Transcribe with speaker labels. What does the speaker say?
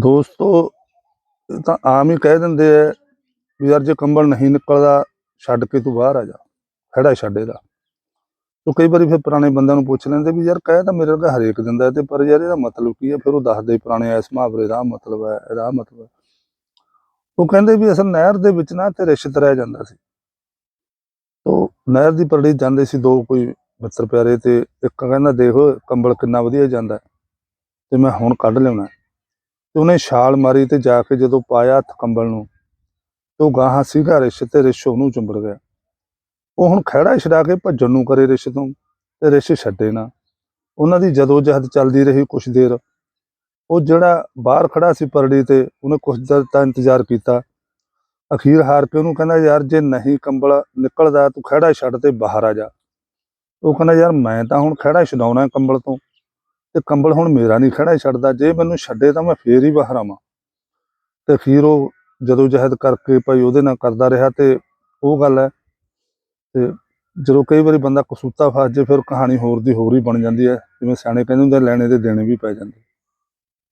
Speaker 1: ਦੋਸਤੋ, ਇਹ ਤਾਂ ਆਮ ਹੀ ਕਹਿ ਦਿੰਦੇ ਆ ਵੀ ਯਾਰ ਜੇ ਕੰਬਲ ਨਹੀਂ ਨਿਕਲਦਾ, ਛੱਡ ਕੇ ਤੂੰ ਬਾਹਰ ਆ ਜਾ। ਖੜਾ ਛੱਡ ਇਹਦਾ। ਤੋ ਕਈ ਵਾਰੀ ਫਿਰ ਪੁਰਾਣੇ ਬੰਦਿਆਂ ਨੂੰ ਪੁੱਛ ਲੈਂਦੇ ਵੀ ਯਾਰ ਕਹਿ ਤਾਂ ਮੇਰੇ ਵਰਗਾ ਹਰੇਕ ਦਿੰਦਾ ਤੇ ਪਰ ਯਾਰ ਇਹਦਾ ਮਤਲਬ ਕੀ ਹੈ ਫਿਰ ਉਹ ਦੱਸਦੇ ਪੁਰਾਣੇ ਇਸ ਮੁਹਾਵਰੇ ਦਾ ਆਹ ਮਤਲਬ ਹੈ, ਇਹਦਾ ਆਹ ਮਤਲਬ ਹੈ। ਉਹ ਕਹਿੰਦੇ ਵੀ ਅਸਲ ਨਹਿਰ ਦੇ ਵਿੱਚ ਨਾ ਤੇ ਰਿਸ਼ਤ ਰਹਿ ਜਾਂਦਾ ਸੀ। ਤੋ ਨਹਿਰ ਦੀ ਪਰੜੀ ਜਾਂਦੇ ਸੀ ਦੋ ਕੋਈ ਮਿੱਤਰ ਪਿਆਰੇ ਤੇ ਇੱਕ ਕਹਿੰਦਾ ਦੇਖੋ ਕੰਬਲ ਕਿੰਨਾ ਵਧੀਆ ਜਾਂਦਾ। ਤੇ ਮੈਂ ਹੁਣ ਕੱਢ ਲਿਆਉਣਾ। ਤੇ ਉਹਨੇ ਛਾਲ ਮਾਰੀ ਤੇ ਜਾ ਕੇ ਜਦੋਂ ਪਾਇਆ ਹੱਥ ਕੰਬਲ ਨੂੰ, ਤੇ ਉਹ ਗਾਹਾਂ ਸੀਗਾ ਰਿਸ਼ ਤੇ ਰਿਸ਼ ਉਹਨੂੰ ਚੁੰਬੜ ਗਿਆ। ਉਹ ਹੁਣ ਖਹਿੜਾ ਛਡਾ ਕੇ ਭੱਜਣ ਨੂੰ ਕਰੇ ਰਿਸ਼ ਤੋਂ, ਤੇ ਰਿਸ਼ ਛੱਡੇ ਨਾ। ਉਹਨਾਂ ਦੀ ਜਦੋਂ ਜਹਦ ਚੱਲਦੀ ਰਹੀ ਕੁਛ ਦੇਰ। ਉਹ ਜਿਹੜਾ ਬਾਹਰ ਖੜਾ ਸੀ ਪਰੜੀ ਤੇ, ਉਹਨੇ ਕੁਛ ਦੇਰ ਤਾਂ ਇੰਤਜ਼ਾਰ ਕੀਤਾ। ਅਖੀਰ ਹਾਰ ਕੇ ਉਹਨੂੰ ਕਹਿੰਦਾ, ਯਾਰ, ਜੇ ਨਹੀਂ ਕੰਬਲ ਨਿਕਲਦਾ, ਤੂੰ ਖਹਿੜਾ ਛੱਡ ਤੇ ਬਾਹਰ ਆ ਜਾ। ਉਹ ਕਹਿੰਦਾ, ਯਾਰ, ਮੈਂ ਤਾਂ ਹੁਣ ਖਹਿੜਾ ਛਡਾਉਣਾ ਕੰਬਲ ਤੋਂ। ਤੇ ਕੰਬਲ ਹੁਣ ਮੇਰਾ ਨਹੀਂ ਖੜਾ ਛੱਡਦਾ ਜੇ ਮੈਨੂੰ ਛੱਡੇ ਤਾਂ ਮੈਂ ਫੇਰ ਹੀ ਬਾਹਰ ਆਵਾਂ। ਤੇ ਫਿਰ ਉਹ ਜਦੋਂ ਜਹਿਦ ਕਰਕੇ ਭਾਈ ਉਹਦੇ ਨਾਲ ਕਰਦਾ ਰਿਹਾ ਤੇ ਉਹ ਗੱਲ ਹੈ ਤੇ ਜਦੋਂ ਕਈ ਵਾਰੀ ਬੰਦਾ ਕਸੂਤਾ ਫਸ ਜੇ ਫਿਰ ਕਹਾਣੀ ਹੋਰ ਦੀ ਹੋਰ ਹੀ ਬਣ ਜਾਂਦੀ ਹੈ। ਜਿਵੇਂ ਸਿਆਣੇ ਕਹਿੰਦੇ ਹੁੰਦੇ ਆ, ਲੈਣੇ ਦੇ ਦੇਣੇ ਵੀ ਪੈ ਜਾਂਦੇ।